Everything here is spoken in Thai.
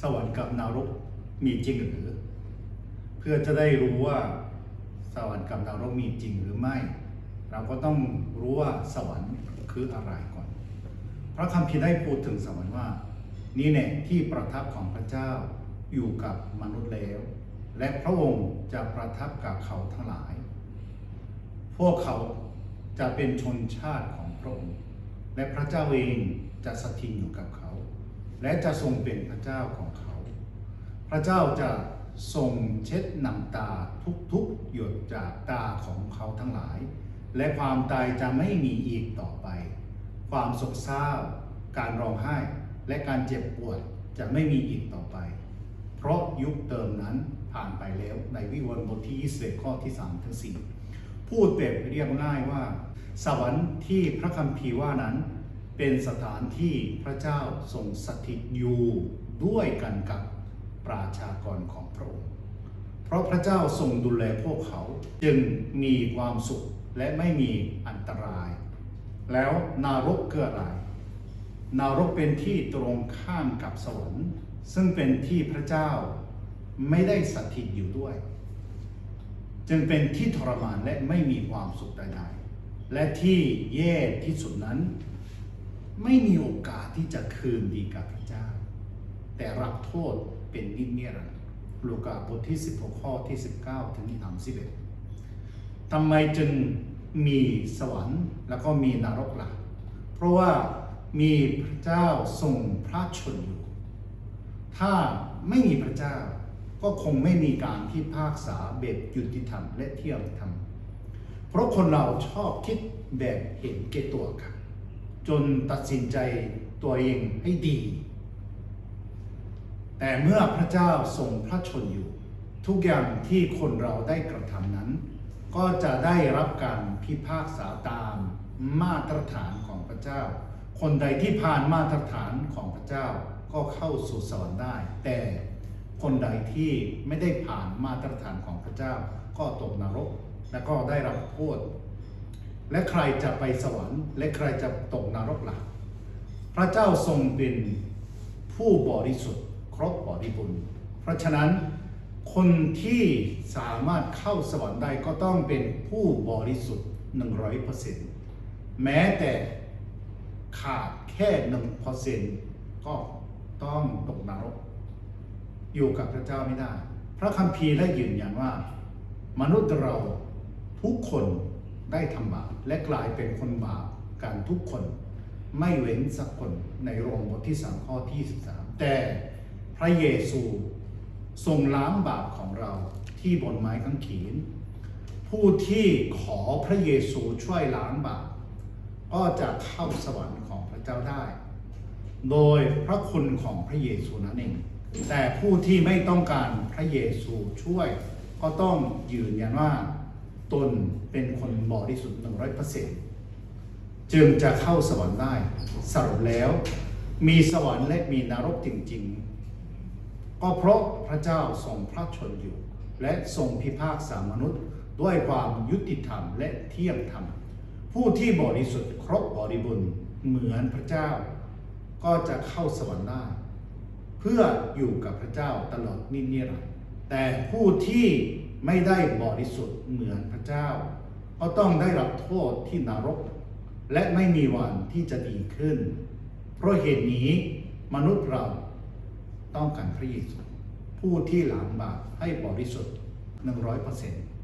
สวรรค์กับนรกมีจริงหรือ เพื่อจะได้รู้ว่าสวรรค์กับนรกมีจริงหรือไม่ เราก็ต้องรู้ว่าสวรรค์คืออะไรก่อน พระคัมภีร์ได้พูดถึงสวรรค์ว่า นี่แน่ที่ประทับของพระเจ้าอยู่กับมนุษย์แล้ว และพระองค์จะประทับกับเขาทั้งหลาย พวกเขาจะเป็นชนชาติของพระองค์ และพระเจ้าเองจะสถิตอยู่กับเขา และจะทรงเป็นพระเจ้าของเขา พระเจ้าจะทรงเช็ดน้ำตาทุกๆหยดจากตาของเขาทั้งหลาย และความตายจะไม่มีอีกต่อไป ความโศกเศร้า การร้องไห้ และการเจ็บปวดจะไม่มีอีกต่อไป เพราะยุคเดิมนั้นผ่านไปแล้วในวิวรณ์บทที่ 21 ข้อที่ 3 ถึง 4 พูดเปรียบเรียบง่ายว่า สวรรค์ที่พระคัมภีร์ว่านั้น เป็นสถานที่พระเจ้าทรงสถิตอยู่ด้วยกันกับประชากรของพระองค์ เพราะพระเจ้าทรงดูแลพวกเขาจึงมีความสุขและไม่มีอันตราย แล้วนารกเกิดอะไร นรกเป็นที่ตรงข้ามกับสวรรค์ ซึ่งเป็นที่พระเจ้าไม่ได้สถิตอยู่ด้วย จึงเป็นที่ทรมานและไม่มีความสุขใดๆและที่แย่ที่สุดนั้น ไม่มีโอกาสที่จะคืนดีกับพระเจ้า แต่รับโทษเป็นนิจนิรันดร์ลูกาบทที่ 16 ข้อที่ 19 ถึง31ทำไมจึงมีสวรรค์แล้วก็มีนรกล่ะ เพราะว่ามีพระเจ้าทรงพระชนอยู่ ถ้าไม่มีพระเจ้าก็คงไม่มีการพิพากษาแบบยุติธรรมและเที่ยงธรรม เพราะคนเราชอบคิดแบบเห็นแก่ตัวครับ จนตัดสินใจตัวเองให้ดี แต่เมื่อพระเจ้าทรงพระชนอยู่ ทุกอย่างที่คนเราได้กระทำนั้น ก็จะได้รับการพิพากษาตามมาตรฐานของพระเจ้า คนใดที่ผ่านมาตรฐานของพระเจ้าก็เข้าสู่สวรรค์ได้ แต่คนใดที่ไม่ได้ผ่านมาตรฐานของพระเจ้า ก็ตกนรก และก็ได้รับโทษ และใครจะไปสวรรค์และใครจะตกนรกหล่ะพระเจ้าทรงเป็นผู้บริสุทธิ์ครบบริบูรณ์เพราะฉะนั้นคนที่สามารถเข้าสวรรค์ได้ก็ต้องเป็นผู้บริสุทธิ์ 100%แม้แต่ขาดแค่ 1%ก็ต้องตกนรก อยู่กับพระเจ้าไม่ได้ พระคัมภีร์ได้ยืนยันว่า มนุษย์เราทุกคน ได้ทำบาปและกลายเป็นคนบาปกันทุกคน ไม่เว้นสักคนในโรมบทที่3ข้อที่13 แต่พระเยซูทรงล้างบาปของเราที่บนไม้กางเขนผู้ที่ขอพระเยซูช่วยล้างบาปก็จะเข้าสวรรค์ของพระเจ้าได้ โดยพระคุณของพระเยซูนั่นเอง แต่ผู้ที่ไม่ต้องการพระเยซูช่วยก็ต้องยืนยันว่า ตนเป็นคนบริสุทธิ์100%จึงจะเข้าสวรรค์ได้สรุปแล้ว มีสวรรค์และมีนรกจริง ๆ ก็เพราะพระเจ้าทรงพระชนอยู่ และทรงพิพากษามนุษย์ด้วยความยุติธรรมและเที่ยงธรรม ผู้ที่บริสุทธิ์ครบบริบูรณ์เหมือนพระเจ้า ก็จะเข้าสวรรค์ได้เพื่ออยู่กับพระเจ้าตลอดนิรันดร์ แต่ผู้ที่ไม่ได้บริสุทธิ์เหมือนพระเจ้า ก็ต้องได้รับโทษที่นรก และไม่มีวันที่จะดีขึ้น เพราะเหตุนี้มนุษย์เราต้องการพระเยซูผู้ที่ล้างบาปให้บริสุทธิ์100%